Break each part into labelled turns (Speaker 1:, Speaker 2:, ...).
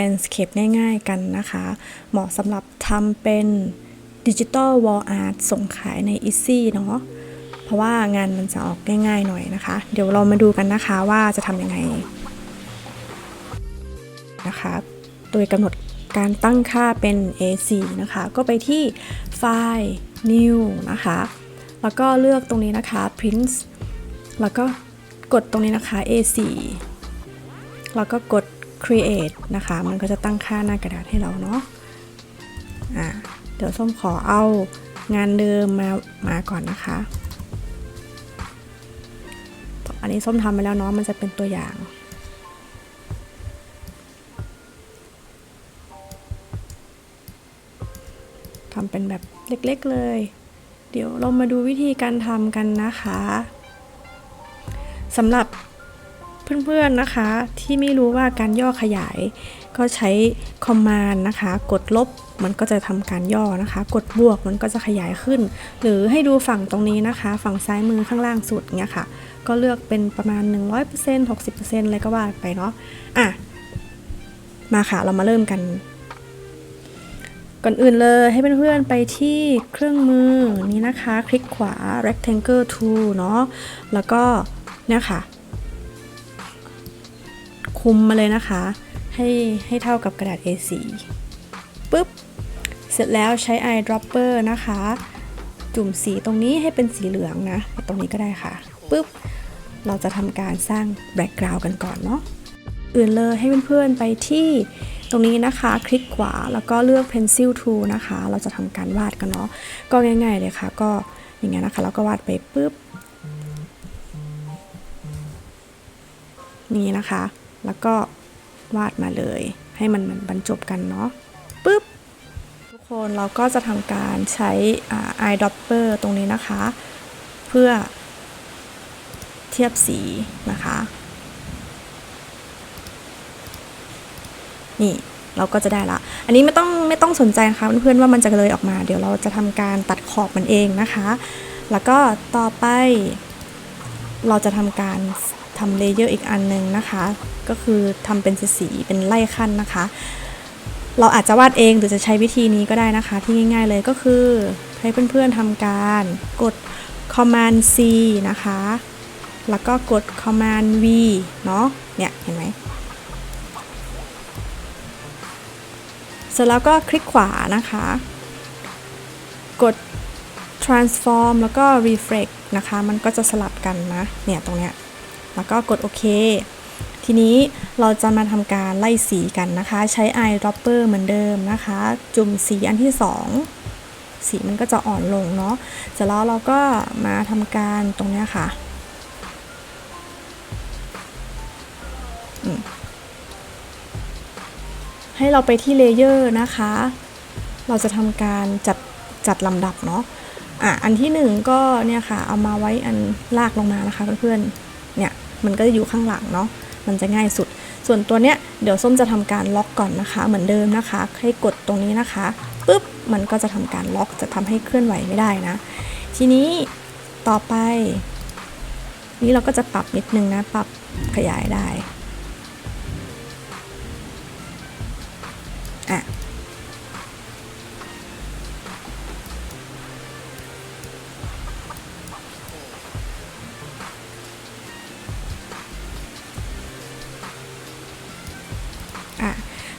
Speaker 1: Landscape ง่ายๆกันนะคะ เหมาะสำหรับทำเป็นดิจิ t a l Wall Art ส่งขายใน Easy เนาะเพราะว่างานมันจะออกง่ายๆหน่อยนะคะ เดี๋ยวเรามาดูกันนะคะว่าจะทำยังไงนะคะ โดยกำหนดการตั้งค่าเป็น A4 นะคะ ก็ไปที่ไฟล์ New นะคะ แล้วก็เลือกตรงนี้นะคะ Print แล้วก็กดตรงนี้นะคะ A4 แล้วก็กด create นะคะ มันก็จะตั้งค่าหน้ากระดาษให้เราเนาะอ่าเดี๋ยวส้มขอเอางานเดิมมามาก่อนนะคะ อันนี้ส้มทำไปแล้วเนาะมันจะเป็นตัวอย่างทำเป็นแบบเล็กๆเลย เดี๋ยวเรามาดูวิธีการทำกันนะคะสำหรับ เพื่อนๆนะคะ ที่ไม่รู้ว่าการย่อขยาย ก็ใช้ command นะคะ กดลบมันก็จะทำการย่อนะคะ กดบวกมันก็จะขยายขึ้น หรือให้ดูฝั่งตรงนี้นะคะ ฝั่งซ้ายมือข้างล่างสุดเนี้ยค่ะ ก็เลือกเป็นประมาณ 100% 60%อะไรก็ว่าไปเนาะอะมาค่ะเรามาเริ่มกัน ก่อนอื่นเลยให้เพื่อนๆไปที่เครื่องมือนี้นะคะ คลิกขวา rectangle tool เนาะแล้วก็เนี่ยค่ะ คุมมาเลยนะคะ ให้ให้เท่ากับกระดาษ A4 ปุ๊บ เสร็จแล้วใช้ eyedropper นะคะ จุ่มสีตรงนี้ให้เป็นสีเหลืองนะ ตรงนี้ก็ได้ค่ะปุ๊บ เราจะทำการสร้าง background กันก่อนเนาะอื่นเลยให้เพื่อนๆไปที่ตรงนี้นะคะ คลิกขวาแล้วก็เลือก pencil tool นะคะ เราจะทำการวาดกันเนาะก็ง่าย ๆ เลยค่ะ ก็อย่างเงี้ยนะคะเราก็วาดไปปุ๊บนี่นะคะ แล้วก็วาดมาเลย ให้มันมันบรรจบกันเนาะปุ๊บทุกคนเราก็จะทำการใช้ eyedropper ตรงนี้นะคะ เพื่อเทียบสีนะคะ นี่เราก็จะได้ละ อันนี้ไม่ต้องไม่ต้องสนใจนะคะเพื่อนๆว่ามันจะเลยออกมา เดี๋ยวเราจะทำการตัดขอบมันเองนะคะ แล้วก็ต่อไป เราจะทำการทำเลเยอร์อีกอันหนึ่งนะคะ ก็คือทำเป็นสีเป็นไล่ขั้นนะคะ เราอาจจะวาดเองหรือจะใช้วิธีนี้ก็ได้นะคะ ที่ง่าย ๆ เลยก็คือให้เพื่อนๆทำการกด command C นะคะ แล้วก็กด command V เนาะเนี่ยเห็นไหมเสร็จแล้วก็คลิกขวานะคะ กด transform แล้วก็ reflect นะคะ มันก็จะสลับกันนะ เนี่ยตรงเนี้ย แล้วก็กดโอเค ทีนี้เราจะมาทำการไล่สีกันนะคะ ใช้ eyedropper เหมือนเดิมนะคะ จุ่มสีอันที่ 2 สีมันก็จะอ่อนลงเนาะเสร็จแล้วเราก็มาทำการตรงเนี้ยค่ะให้เราไปที่เลเยอร์นะคะ เราจะทำการจัดจัดลำดับเนาะอะอันที่หนึ่งก็เนี่ยค่ะ เอามาไว้อันลากลงมานะคะเพื่อนๆเนี่ยมันก็จะอยู่ข้างหลังเนาะ มันจะง่ายสุด ส่วนตัวเนี้ยเดี๋ยวส้มจะทำการล็อกก่อนนะคะ เหมือนเดิมนะคะให้กดตรงนี้นะคะปุ๊บมันก็จะทำการล็อกจะทำให้เคลื่อนไหวไม่ได้นะ ทีนี้ต่อไป นี่เราก็จะปรับนิดนึงนะ ปรับขยายได้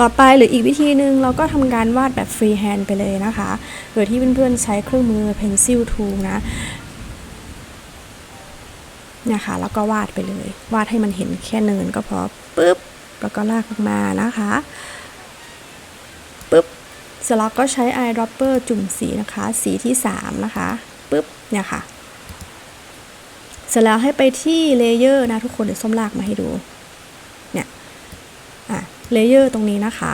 Speaker 1: ต่อไปหรืออีกวิธีหนึ่งเราก็ทำการวาดแบบฟรีแฮนด์ไปเลยนะคะ โดยที่เพื่อนๆใช้เครื่องมือ pencil tool นะนี่ยค่ะแล้วก็วาดไปเลย วาดให้มันเห็นแค่เนินก็พอปุ๊บแล้วก็ลากลงมานะคะปุ๊บเสร็จแล้วก็ใช้ eyedropper จุ่มสีนะคะ สีที่ 3 นะคะปุ๊บเนี่ยค่ะ เสร็จแล้วให้ไปที่เลเยอร์นะทุกคนเดี๋ยวส้มลากมาให้ดู เลเยอร์ตรงนี้นะคะ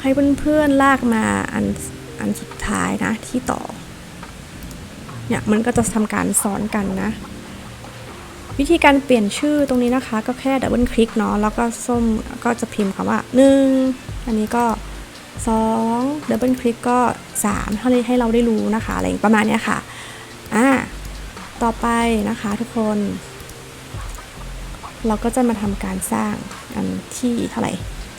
Speaker 1: ให้เพื่อนๆลากมาอันอันสุดท้ายนะที่ต่อ เนี่ยมันก็จะทำการซ้อนกันนะ วิธีการเปลี่ยนชื่อตรงนี้นะคะ ก็แค่ดับเบิลคลิกเนาะแล้วก็ส้มก็จะพิมพ์คำว่า1อันนี้ก็2ดับเบิลคลิกก็3เท่านี้ให้เราได้รู้นะคะอะไรประมาณนี้ค่ะ อ่า ต่อไปนะคะทุกคน เราก็จะมาทำการสร้างอันที่เท่าไหร่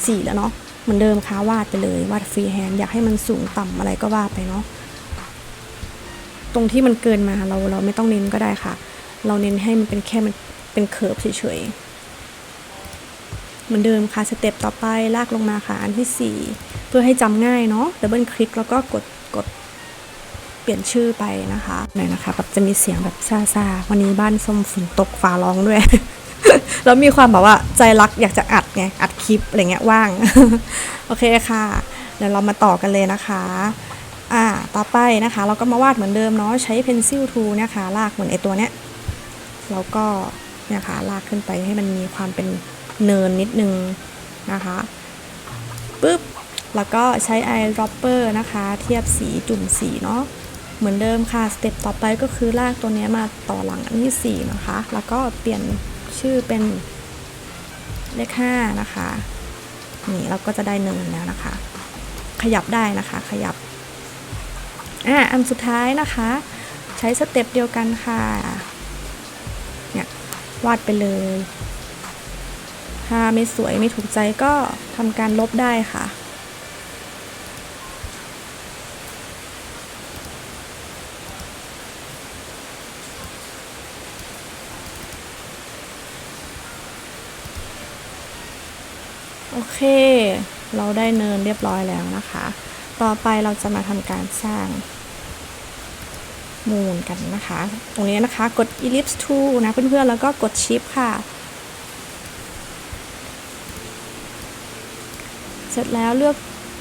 Speaker 1: สี่แล้วเนาะเหมือนเดิมค่ะวาดไปเลยวาดฟรีแฮนด์อยากให้มันสูงต่ำอะไรก็วาดไปเนาะตรงที่มันเกินมาเราเราไม่ต้องเน้นก็ได้ค่ะ เราเน้นให้มันเป็นแค่มันเป็นเคิร์ฟเฉยๆเหมือนเดิมค่ะสเต็ปต่อไปลากลงมาค่ะอันที่ 4 เพื่อให้จำง่ายเนาะดับเบิลคลิกแล้วก็กดกดเปลี่ยนชื่อไปนะคะหน่อยนะคะแบบจะมีเสียงแบบซาๆวันนี้บ้านส้มฝนตกฟ้าร้องด้วย แล้วมีความแบบว่าใจรักอยากจะอัดไงอัดคลิปอะไรเงี้ยว่าง โอเคค่ะ เดี๋ยวเรามาต่อกันเลยนะคะอ่าต่อไปนะคะ เราก็มาวาดเหมือนเดิมเนาะใช้ pencil tool นี่ค่ะลากเหมือนไอตัวเนี้ยแล้วก็เนี่ยค่ะลากขึ้นไปให้มันมีความเป็นเนินนิดนึงนะคะปุ๊บแล้วก็ใช้ eyedropper นะคะ เทียบสีจุ่มสีเนาะเหมือนเดิมค่ะ สเต็ปต่อไปก็คือลากตัวเนี้ยมาต่อหลังอันที่ 4 นะคะ แล้วก็เปลี่ยน ชื่อเป็นเลข5นะคะ นี่เราก็จะได้เนินแล้วนะคะ ขยับได้นะคะ ขยับ อะอันสุดท้ายนะคะ ใช้สเต็ปเดียวกันค่ะ เนี่ยวาดไปเลย ถ้าไม่สวยไม่ถูกใจก็ทำการลบได้ค่ะ โอเค เราได้เนินเรียบร้อยแล้วนะคะ ต่อไปเราจะมาทำการสร้างมูลกันนะคะ ตรงนี้นะคะกด ellipse tool นะเพื่อนๆ แล้วก็กด shift ค่ะ เสร็จแล้วเลือก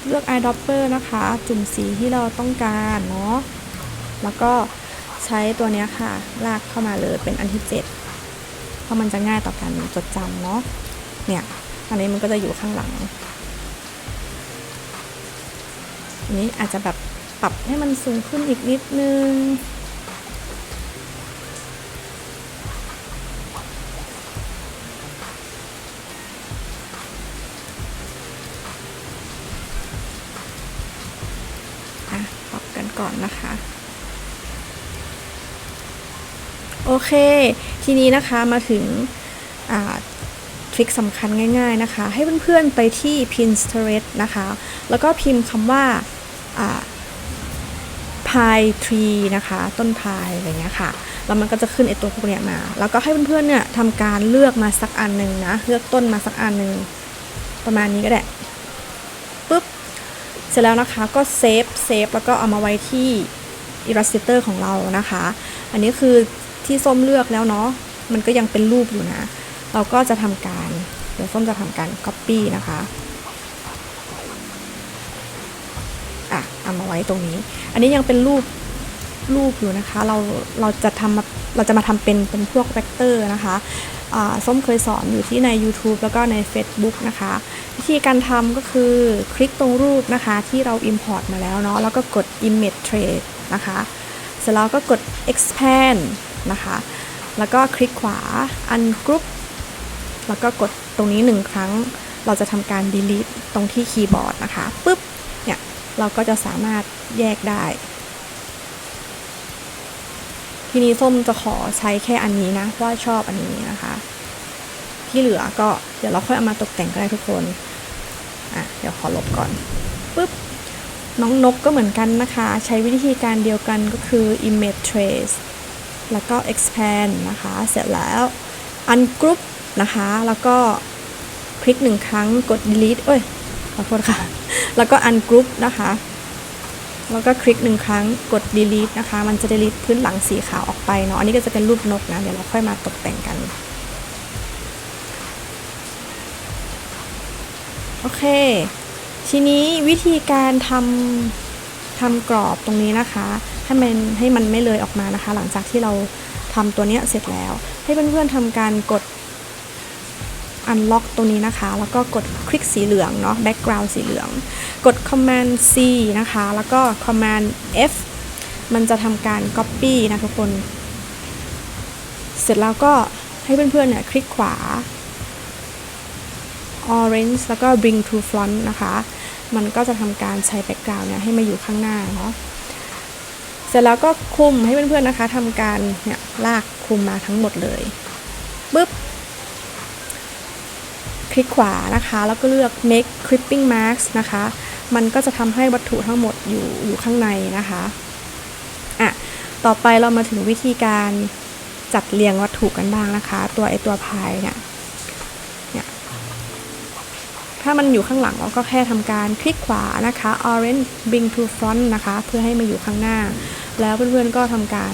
Speaker 1: เลือก eyedropper นะคะ จุ่มสีที่เราต้องการเนาะ แล้วก็ใช้ตัวนี้ค่ะ ลากเข้ามาเลยเป็นอันที่ 7 เพราะมันจะง่ายต่อการจดจำเนาะ เนี่ย อันนี้มันก็จะอยู่ข้างหลังอันนี้อาจจะแบบปรับให้มันสูงขึ้นอีกนิดนึงอะปรับกันก่อนนะคะ โอเค ทีนี้นะคะมาถึงอ่า ริคสำคัญง่าย ๆนะคะ ให้เพื่อนๆไปที่ Pinterest นะคะ แล้วก็พิมพ์คำว่าพายทรีนะคะ ต้นพายอะไรเงี้ยค่ะ แล้วมันก็จะขึ้นไอตัวพวกเนี้ยมา แล้วก็ให้เพื่อนๆเนี่ยทำการเลือกมาสักอันหนึ่งนะ เลือกต้นมาสักอันหนึ่งประมาณนี้ก็ได้ปุ๊บ เสร็จแล้วนะคะก็เซฟเซฟแล้วก็เอามาไว้ที่ Illustrator ของเรานะคะ อันนี้คือที่ส้มเลือกแล้วเนาะมันก็ยังเป็นรูปอยู่นะ เราก็จะทำการ เดี๋ยวส้มจะทำการ Copy นะคะอะเอามาไว้ตรงนี้ อันนี้ยังเป็นรูปรูปอยู่นะคะ เราเราจะทำมาเราจะมาทำเป็นเป็นพวกเวกเตอร์นะคะอ่าส้มเคยสอนอยู่ที่ใน YouTube แล้วก็ใน Facebook นะคะ วิธีการทำก็คือคลิกตรงรูปนะคะ ที่เรา Import มาแล้วเนาะแล้วก็กด Image Trace นะคะ เสร็จแล้วก็กด Expand นะคะ แล้วก็คลิกขวา Ungroup แล้วก็กดตรงนี้หนึ่งครั้ง เราจะทำการ delete ตรงที่คีย์บอร์ดนะคะปุ๊บเนี่ยเราก็จะสามารถแยกได้ ทีนี้ส้มจะขอใช้แค่อันนี้นะเพราะว่าชอบอันนี้นะคะ ที่เหลือก็เดี๋ยวเราค่อยเอามาตกแต่งก็ได้ทุกคนอะเดี๋ยวขอลบก่อนปุ๊บน้องนกก็เหมือนกันนะคะ ใช้วิธีการเดียวกันก็คือ image trace แล้วก็ expand นะคะ เสร็จแล้ว ungroup นะคะ แล้วก็คลิกหนึ่งครั้งกด delete เอ้ยขอโทษค่ะ แล้วก็ ungroup นะคะ แล้วก็คลิกหนึ่งครั้งกด delete นะคะ มันจะ delete พื้นหลังสีขาวออกไปเนาะ อันนี้ก็จะเป็นรูปนกนะ เดี๋ยวเราค่อยมาตกแต่งกัน โอเค ทีนี้วิธีการทำทำกรอบตรงนี้นะคะ ให้มันให้มันไม่เลยออกมานะคะ หลังจากที่เราทำตัวเนี้ยเสร็จแล้ว ให้เพื่อนๆทำการกด unlock ตรงนี้นะคะ แล้วก็กดคลิกสีเหลืองเนาะ background สีเหลือง กด command C นะคะ แล้วก็ command F มันจะทำการ copy นะทุกคน เสร็จแล้วก็ให้เพื่อนๆเนี่ยคลิกขวา orange แล้วก็ bring to front นะคะ มันก็จะทำการใช้ background เนี่ยให้มาอยู่ข้างหน้าเนาะเสร็จแล้วก็คุมให้เพื่อนๆนะคะทำการเนี่ยลากคุมมาทั้งหมดเลยปึ๊บ คลิกขวานะคะ แล้วก็เลือก make clipping mask นะคะ มันก็จะทำให้วัตถุทั้งหมดอยู่อยู่ข้างในนะคะอะต่อไปเรามาถึงวิธีการจัดเรียงวัตถุกันบ้างนะคะ ตัวไอตัวพายเนี่ยเนี่ย ถ้ามันอยู่ข้างหลังเราก็แค่ทำการคลิกขวานะคะ orange bring to front นะคะ เพื่อให้มาอยู่ข้างหน้า แล้วเพื่อนๆก็ทำการ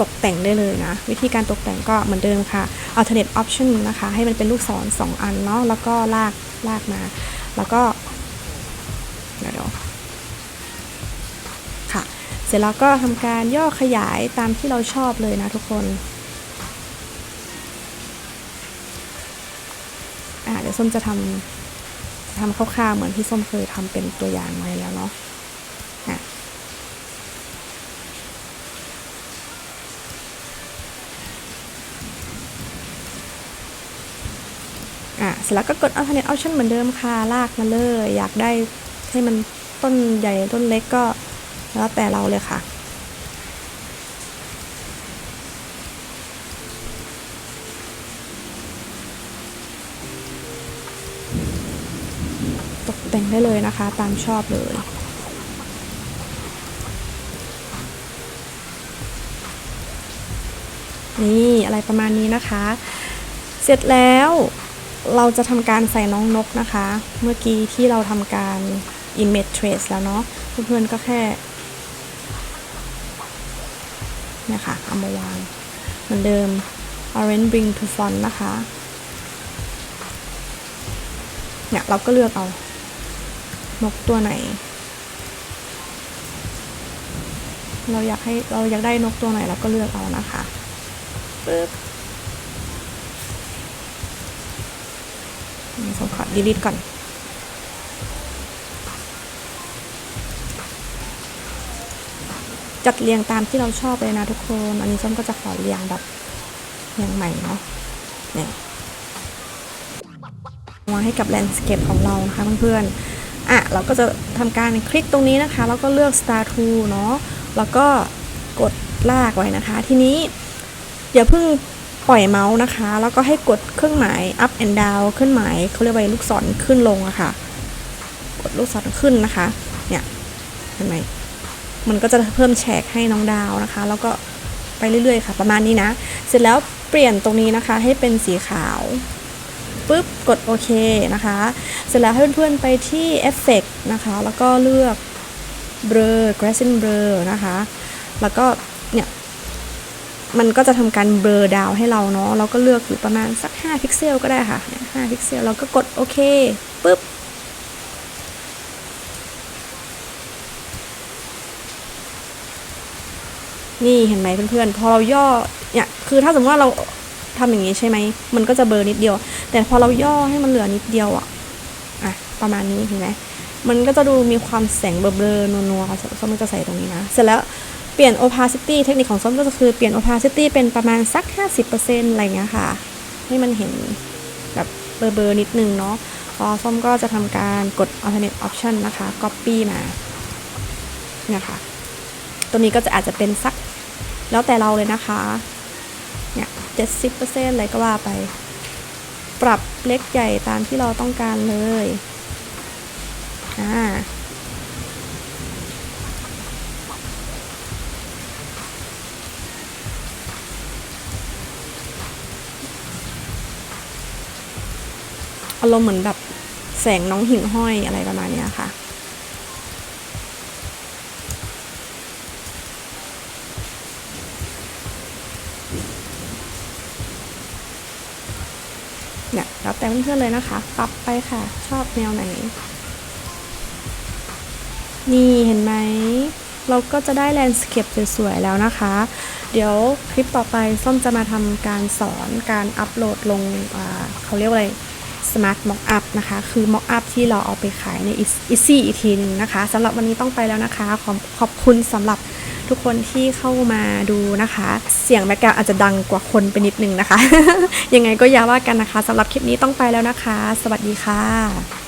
Speaker 1: ตกแต่งได้เลยนะ วิธีการตกแต่งก็เหมือนเดิมค่ะ alternate option นะคะ ให้มันเป็นลูกศร 2 อันเนาะแล้วก็ลากลากมา แล้วก็เดี๋ยวค่ะ เสร็จแล้วก็ทำการย่อขยายตามที่เราชอบเลยนะทุกคนเดี๋ยวส้มจะทำทำคร่าวๆเหมือนที่ส้มเคยทำเป็นตัวอย่างไว้แล้วเนาะ เสร็จแล้วก็กด alternate option เหมือนเดิมค่ะลากมาเลย อยากได้ให้มันต้นใหญ่ต้นเล็กก็แล้วแต่เราเลยค่ะตกแต่งได้เลยนะคะ ตามชอบเลย นี่อะไรประมาณนี้นะคะ เสร็จแล้ว เราจะทำการใส่น้องนกนะคะ เมื่อกี้ที่เราทำการ image trace แล้วเนาะเพื่อนๆก็แค่เนี่ยค่ะเอามาวาง เหมือนเดิม orange bring to font นะคะ เนี่ยเราก็เลือกเอา นกตัวไหน เราอยากให้เราอยากได้นกตัวไหนเราก็เลือกเอานะคะปึ๊บ ผมขอ delete ก่อนจัดเรียงตามที่เราชอบเลยนะทุกคน อันนี้ส้มก็จะขอเรียงแบบเรียงใหม่เนาะเนี่ยวางให้กับแลนด์สเคปของเรานะคะเพื่อนๆ อะเราก็จะทำการคลิกตรงนี้นะคะ แล้วก็เลือก Star Tool เนาะ แล้วก็กดลากไว้นะคะ ทีนี้อย่าเพิ่ง ปล่อยเมาส์นะคะ แล้วก็ให้กดเครื่องหมาย up and down เครื่องหมายเขาเรียกว่าลูกศรขึ้นลงอะค่ะ กดลูกศรขึ้นนะคะ เนี่ยเห็นไหมมันก็จะเพิ่มแฉกให้น้องดาวนะคะ แล้วก็ไปเรื่อยๆค่ะ ประมาณนี้นะ เสร็จแล้วเปลี่ยนตรงนี้นะคะ ให้เป็นสีขาวปุ๊บกดโอเคนะคะ เสร็จแล้วให้เพื่อนๆไปที่ Effect นะคะ แล้วก็เลือก Blur Gradient Blur นะคะ แล้วก็ มันก็จะทำการเบลอดาวให้เราเนาะเราก็เลือกอยู่ประมาณสัก 5 พิกเซลก็ได้ค่ะ 5 พิกเซลเราก็กดโอเคปุ๊บนี่เห็นไหมเพื่อนๆ พอเราย่อเนี่ยคือถ้าสมมติว่าเราทำอย่างนี้ใช่ไหม มันก็จะเบลอนิดเดียว แต่พอเราย่อให้มันเหลือนิดเดียวอะอะ ประมาณนี้เห็นไหมมันก็จะดูมีความแสงเบลอๆนัวๆส้มก็จะใส่ตรงนี้นะ เสร็จแล้ว เปลี่ยน opacity เทคนิคของส้มก็คือเปลี่ยน opacity เป็นประมาณสัก 50%อะไรเงี้ยค่ะ ให้มันเห็นแบบเบลอๆนิดนึงเนาะพอส้มก็จะทำการกด alternate option นะคะ copy มาเนี่ยค่ะ ตัวนี้ก็จะอาจจะเป็นสักแล้วแต่เราเลยนะคะ เนี่ยเจ็ดสิบเปอร์เซ็นต์อะไรก็ว่าไป ปรับเล็กใหญ่ตามที่เราต้องการเลย อ่า อารมณ์เหมือนแบบแสงน้องหิ่งห้อยอะไรประมาณนี้ค่ะ เนี่ยแล้วแต่เพื่อนๆเลยนะคะ ปรับไปค่ะ ชอบแนวไหน นี่เห็นไหม เราก็จะได้แลนด์สเคปสวยๆแล้วนะคะ เดี๋ยวคลิปต่อไปส้มจะมาทำการสอนการอัปโหลดลงเขาเรียกว่าอะไร Smart Mockup นะคะ คือ Mockup ที่เราเอาไปขายใน Easy อีกทีหนึงนะคะสำหรับวันนี้ต้องไปแล้วนะคะ ขอบขอบคุณสำหรับทุกคนที่เข้ามาดูนะคะ เสียงแบ็กกราวอาจจะดังกว่าคนไปนิดนึงนะคะ ยังไงก็อย่าว่ากันนะคะสำหรับคลิปนี้ต้องไปแล้วนะคะ สวัสดีค่ะ